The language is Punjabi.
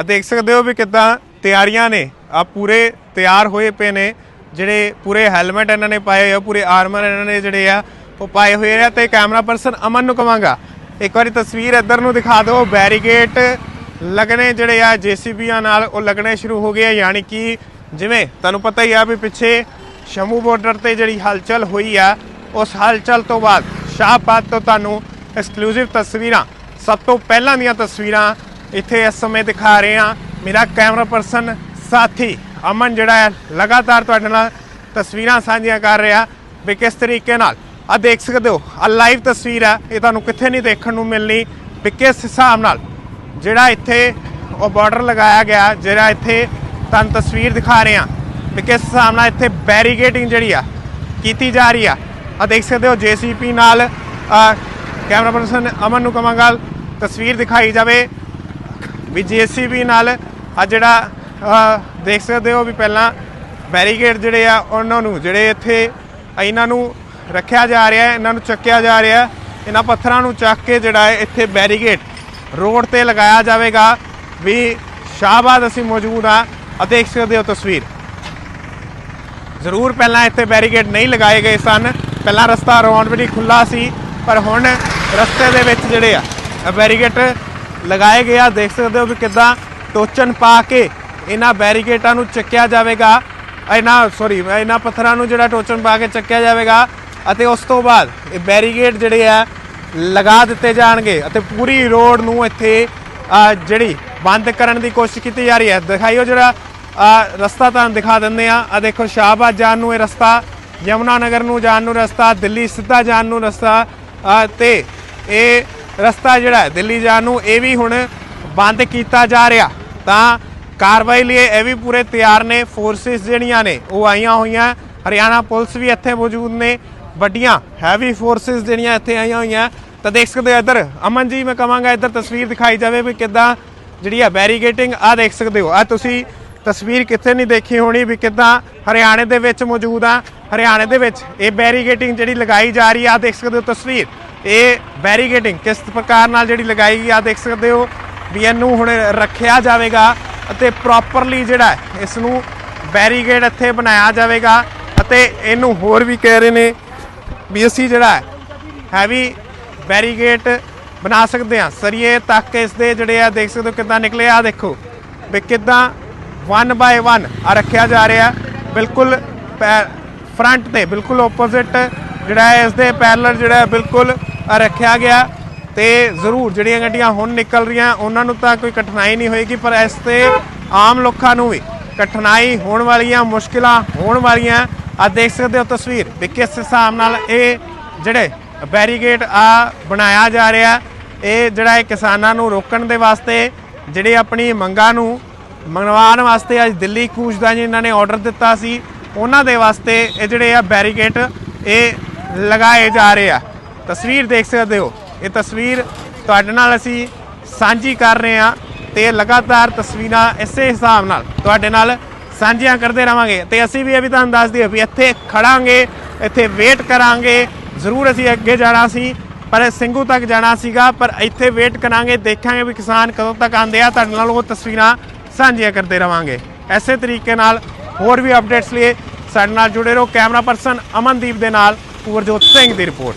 ਆ ਦੇਖ ਸਕਦੇ ਹੋ ਵੀ ਕਿੱਦਾਂ ਤਿਆਰੀਆਂ ਨੇ। ਆ ਪੂਰੇ ਤਿਆਰ ਹੋਏ ਪਏ ਨੇ। ਜਿਹੜੇ ਪੂਰੇ ਹੈਲਮਟ ਇਹਨਾਂ ਨੇ ਪਾਏ ਹੋਏ ਆ, ਪੂਰੇ ਆਰਮਰ ਇਹਨਾਂ ਨੇ ਜਿਹੜੇ ਆ, ਉਹ ਪਾਏ ਹੋਏ ਆ ਤੇ ਕੈਮਰਾ ਪਰਸਨ ਅਮਨ ਨੂੰ ਕਵਾਂਗਾ। ਇੱਕ ਵਾਰੀ ਤਸਵੀਰ ਇੱਧਰ ਨੂੰ ਦਿਖਾ ਦਿਓ। ਬੈਰੀਗੇਟ ਲੱਗਣੇ ਜਿਹੜੇ ਆ ਜੀਸੀਬੀਆਂ ਨਾਲ ਉਹ ਲੱਗਣੇ ਸ਼ੁਰੂ ਹੋ ਗਏ ਆ, ਯਾਨੀ ਕਿ ਜਿਵੇਂ ਤੁਹਾਨੂੰ ਪਤਾ ਹੀ ਆ ਵੀ ਪਿੱਛੇ ਸ਼ੰਭੂ ਬਾਰਡਰ ਤੇ ਜਿਹੜੀ ਹਲਚਲ ਹੋਈ ਆ, ਉਸ ਹਲਚਲ ਤੋਂ ਬਾਅਦ ਸ਼ਾਹਬਾਦ ਤੋਂ ਤੁਹਾਨੂੰ ਐਕਸਕਲੂਸਿਵ ਤਸਵੀਰਾਂ, ਸਭ ਤੋਂ ਪਹਿਲਾਂ ਦੀਆਂ ਤਸਵੀਰਾਂ ਇੱਥੇ ਇਸ ਸਮੇਂ ਦਿਖਾ ਰਹੇ ਹਾਂ ਮੇਰਾ ਕੈਮਰਾ ਪਰਸਨ ਸਾਥੀ ਅਮਨ ਜਿਹੜਾ ਹੈ ਲਗਾਤਾਰ ਤੁਹਾਡੇ ਨਾਲ ਤਸਵੀਰਾਂ ਸਾਂਝੀਆਂ ਕਰ ਰਿਹਾ ਵੀ ਕਿਸ ਤਰੀਕੇ ਨਾਲ। ਆ ਦੇਖ ਸਕਦੇ ਹੋ ਆ ਲਾਈਵ ਤਸਵੀਰ ਹੈ, ਇਹ ਤੁਹਾਨੂੰ ਕਿੱਥੇ ਨਹੀਂ ਦੇਖਣ ਨੂੰ ਮਿਲਣੀ ਵੀ ਕਿਸ ਹਿਸਾਬ ਨਾਲ ਜਿਹੜਾ ਇੱਥੇ ਉਹ ਬਾਰਡਰ ਲਗਾਇਆ ਗਿਆ, ਜਿਹੜਾ ਇੱਥੇ ਤੁਹਾਨੂੰ ਤਸਵੀਰ ਦਿਖਾ ਰਹੇ ਹਾਂ ਵੀ ਕਿਸ ਹਿਸਾਬ ਨਾਲ ਇੱਥੇ ਬੈਰੀਗੇਟਿੰਗ ਜਿਹੜੀ ਆ ਕੀਤੀ ਜਾ ਰਹੀ ਆ। ਆ ਦੇਖ ਸਕਦੇ ਹੋ ਜੀਸੀਪੀ ਨਾਲ ਕੈਮਰਾ ਪਰਸਨ ਅਮਨ ਨੂੰ ਕਵਾਂਗਾ, ਤਸਵੀਰ ਦਿਖਾਈ ਜਾਵੇ। ਵੀ ਜੀਸੀਬੀ ਨਾਲ ਆ ਜਿਹੜਾ ਦੇਖ ਸਕਦੇ ਹੋ ਵੀ ਪਹਿਲਾਂ ਬੈਰੀਗੇਡ ਜਿਹੜੇ ਆ, ਉਹਨਾਂ ਨੂੰ ਜਿਹੜੇ ਇੱਥੇ ਇਹਨਾਂ ਨੂੰ ਰੱਖਿਆ ਜਾ ਰਿਹਾ ਹੈ, ਇਹਨਾਂ ਨੂੰ ਚੱਕਿਆ ਜਾ ਰਿਹਾ ਇਹਨਾਂ ਪੱਥਰਾਂ ਨੂੰ ਚੱਕ ਕੇ ਜਿਹੜਾ ਹੈ, ਇੱਥੇ ਬੈਰੀਗੇਡ ਰੋਡ ਤੇ ਲਗਾਇਆ ਜਾਵੇਗਾ। ਵੀ ਸ਼ਾਹਬਾਦ ਅਸੀਂ ਮੌਜੂਦ ਆ ਆ, ਦੇਖ ਸਕਦੇ ਹੋ ਤਸਵੀਰ। ਜ਼ਰੂਰ ਪਹਿਲਾਂ ਇੱਥੇ ਬੈਰੀਕੇਡ ਨਹੀਂ ਲਗਾਏ ਗਏ ਸਨ। ਪਹਿਲਾਂ ਰਸਤਾ ਰੌਂਡ ਵੀ ਖੁੱਲਾ ਸੀ, ਪਰ ਹੁਣ ਰਸਤੇ ਦੇ ਵਿੱਚ ਜਿਹੜੇ ਆ ਬੈਰੀਕੇਡ ਲਗਾਏ ਗਏ ਆ। ਦੇਖ ਸਕਦੇ ਹੋ ਵੀ ਕਿੱਦਾਂ ਟੋਚਨ ਪਾ ਕੇ ਇਹਨਾਂ ਬੈਰੀਕੇਟਾਂ ਨੂੰ ਚੱਕਿਆ ਜਾਵੇਗਾ। ਇਹਨਾਂ ਸੌਰੀ ਇਹਨਾਂ ਪੱਥਰਾਂ ਨੂੰ ਜਿਹੜਾ ਟੋਚਨ ਪਾ ਕੇ ਚੱਕਿਆ ਜਾਵੇਗਾ ਅਤੇ ਉਸ ਤੋਂ ਬਾਅਦ ਇਹ ਬੈਰੀਕੇਡ ਜਿਹੜੇ ਆ ਲਗਾ ਦਿੱਤੇ ਜਾਣਗੇ ਅਤੇ ਪੂਰੀ ਰੋਡ ਨੂੰ ਇੱਥੇ ਜਿਹੜੀ ਬੰਦ ਕਰਨ ਦੀ ਕੋਸ਼ਿਸ਼ ਕੀਤੀ ਜਾ ਰਹੀ ਹੈ। ਦਿਖਾਈਓ ਜਿਹੜਾ ਰਸਤਾ ਤੁਹਾਨੂੰ ਦਿਖਾ ਦਿੰਦੇ ਆ ਆ ਦੇਖੋ ਸ਼ਾਹਬਾਦ ਜਾਣ ਨੂੰ ਇਹ ਰਸਤਾ ਯਮੁਨਾ ਨਗਰ ਨੂੰ ਜਾਣ ਨੂੰ ਰਸਤਾ ਦਿੱਲੀ ਸਿੱਧਾ ਜਾਣ ਨੂੰ ਰਸਤਾ ਆ, ਤੇ ਇਹ ਰਸਤਾ ਜਿਹੜਾ ਦਿੱਲੀ ਜਾਣ ਨੂੰ ਇਹ ਵੀ ਹੁਣ ਬੰਦ ਕੀਤਾ ਜਾ ਰਿਹਾ। ਤਾਂ ਕਾਰਵਾਈ ਲਈ ਇਹ ਵੀ ਪੂਰੇ ਤਿਆਰ ਨੇ ਫੋਰਸਿਸ ਜਿਹੜੀਆਂ ਨੇ, ਉਹ ਆਈਆਂ ਹੋਈਆਂ। ਹਰਿਆਣਾ ਪੁਲਿਸ ਵੀ ਇੱਥੇ ਮੌਜੂਦ ਨੇ। ਵੱਡੀਆਂ ਹੈਵੀ ਫੋਰਸਿਸ ਜਿਹੜੀਆਂ ਇੱਥੇ ਆਈਆਂ ਹੋਈਆਂ। ਤਾਂ ਦੇਖ ਸਕਦੇ ਹੋ ਇੱਧਰ, ਅਮਨ ਜੀ, ਮੈਂ ਕਹਾਂਗਾ ਇੱਧਰ ਤਸਵੀਰ ਦਿਖਾਈ ਜਾਵੇ ਵੀ ਕਿੱਦਾਂ ਜਿਹੜੀ ਆ ਬੈਰੀਗੇਟਿੰਗ ਆ ਦੇਖ ਸਕਦੇ ਹੋ। ਆ ਤੁਸੀਂ ਤਸਵੀਰ ਕਿੱਥੇ ਨਹੀਂ ਦੇਖੀ ਹੋਣੀ ਵੀ ਕਿੱਦਾਂ ਹਰਿਆਣੇ ਦੇ ਵਿੱਚ ਮੌਜੂਦ ਆ। ਹਰਿਆਣੇ ਦੇ ਵਿੱਚ ਇਹ ਬੈਰੀਗੇਟਿੰਗ ਜਿਹੜੀ ਲਗਾਈ ਜਾ ਰਹੀ ਆ ਦੇਖ ਸਕਦੇ ਹੋ ਤਸਵੀਰ। ਇਹ ਬੈਰੀਗੇਟਿੰਗ ਕਿਸ ਪ੍ਰਕਾਰ ਨਾਲ ਜਿਹੜੀ ਲਗਾਈ ਗਈ ਆ ਦੇਖ ਸਕਦੇ ਹੋ ਵੀ ਇਹਨੂੰ ਹੁਣ ਰੱਖਿਆ ਜਾਵੇਗਾ ਅਤੇ ਪ੍ਰੋਪਰਲੀ ਜਿਹੜਾ ਇਸ ਨੂੰ ਬੈਰੀਗੇਟ ਇੱਥੇ ਬਣਾਇਆ ਜਾਵੇਗਾ ਅਤੇ ਇਹਨੂੰ ਹੋਰ ਵੀ ਕਹਿ ਰਹੇ ਨੇ ਵੀ ਅਸੀਂ ਜਿਹੜਾ ਹੈਵੀ ਬੈਰੀਗੇਟ ਬਣਾ ਸਕਦੇ ਹਾਂ। ਸਰੀਏ ਤੱਕ ਇਸ ਦੇ ਜਿਹੜੇ ਆ, ਦੇਖ ਸਕਦੇ ਹੋ ਕਿੱਦਾਂ ਨਿਕਲੇ ਆ। ਦੇਖੋ ਵੀ ਕਿੱਦਾਂ 1 ਬਾਏ 1 ਆ ਰੱਖਿਆ ਜਾ ਰਿਹਾ। ਬਿਲਕੁਲ ਫਰੰਟ ਤੇ ਬਿਲਕੁਲ ਆਪੋਜ਼ਿਟ ਜਿਹੜਾ ਹੈ ਇਸ ਦੇ ਪੈਰਲਲ ਜਿਹੜਾ ਬਿਲਕੁਲ ਰੱਖਿਆ ਗਿਆ ਤੇ ਜ਼ਰੂਰ ਜਿਹੜੀਆਂ ਗੱਡੀਆਂ ਹੁਣ ਨਿਕਲ ਰਹੀਆਂ, ਉਹਨਾਂ ਨੂੰ ਤਾਂ ਕੋਈ ਕਠਿਨਾਈ ਨਹੀਂ ਹੋਏਗੀ, ਪਰ ਇਸ ਤੇ ਆਮ ਲੋਕਾਂ ਨੂੰ ਵੀ ਕਠਿਨਾਈ ਹੋਣ ਵਾਲੀਆਂ, ਮੁਸ਼ਕਿਲਾਂ ਹੋਣ ਵਾਲੀਆਂ। ਆ ਦੇਖ ਸਕਦੇ ਹੋ ਤਸਵੀਰ ਵੀ ਕਿਸ ਹਿਸਾਬ ਨਾਲ ਇਹ ਜਿਹੜੇ ਬੈਰੀਗੇਟ ਆ ਬਣਾਇਆ ਜਾ ਰਿਹਾ। ਇਹ ਜਿਹੜਾ ਇਹ ਕਿਸਾਨਾਂ ਨੂੰ ਰੋਕਣ ਦੇ ਵਾਸਤੇ, ਜਿਹੜੇ ਆਪਣੀ ਮੰਗਾਂ ਨੂੰ ਮੰਗਵਾਉਣ ਵਾਸਤੇ ਅੱਜ ਦਿੱਲੀ ਕੂਚ ਦਾ ਜੀ ਇਹਨਾਂ ਨੇ ਆਰਡਰ ਦਿੱਤਾ ਸੀ, ਉਹਨਾਂ ਦੇ ਵਾਸਤੇ ਇਹ ਜਿਹੜੇ ਆ ਬੈਰੀਗੇਟ ਇਹ ਲਗਾਏ ਜਾ ਰਹੇ ਆ। ਤਸਵੀਰ ਦੇਖ ਸਕਦੇ ਹੋ। ਇਹ ਤਸਵੀਰ ਤੁਹਾਡੇ ਨਾਲ ਅਸੀਂ ਸਾਂਝੀ ਕਰ ਰਹੇ ਹਾਂ ਤੇ ਲਗਾਤਾਰ ਤਸਵੀਰਾਂ ਇਸੇ ਹਿਸਾਬ ਨਾਲ ਤੁਹਾਡੇ ਨਾਲ ਸਾਂਝੀਆਂ ਕਰਦੇ ਰਵਾਂਗੇ। ਤੇ ਅਸੀਂ ਵੀ ਇਹ ਵੀ ਤੁਹਾਨੂੰ ਦੱਸ ਦਈਏ ਵੀ ਇੱਥੇ ਖੜਾਂਗੇ, ਇੱਥੇ ਵੇਟ ਕਰਾਂਗੇ। ਜ਼ਰੂਰ ਅਸੀਂ ਅੱਗੇ ਜਾਣਾ ਸੀ, ਪਰ ਸਿੰਘੂ ਤੱਕ ਜਾਣਾ ਸੀਗਾ, ਪਰ ਇੱਥੇ ਵੇਟ ਕਰਾਂਗੇ, ਦੇਖਾਂਗੇ ਵੀ ਕਿਸਾਨ ਕਦੋਂ ਤੱਕ ਆਉਂਦੇ ਆ। ਤੁਹਾਡੇ ਨਾਲ ਉਹ ਤਸਵੀਰਾਂ ਸਾਂਝੀਆਂ ਕਰਦੇ ਰਵਾਂਗੇ। ਐਸੇ ਤਰੀਕੇ ਨਾਲ ਹੋਰ ਵੀ ਅਪਡੇਟਸ ਲਈ ਸਾਡੇ ਨਾਲ ਜੁੜੇ ਰਹੋ। ਕੈਮਰਾ ਪਰਸਨ ਅਮਨਦੀਪ ਦੇ ਨਾਲ, ਪੂਰਜੋਤ ਸਿੰਘ ਦੀ ਰਿਪੋਰਟ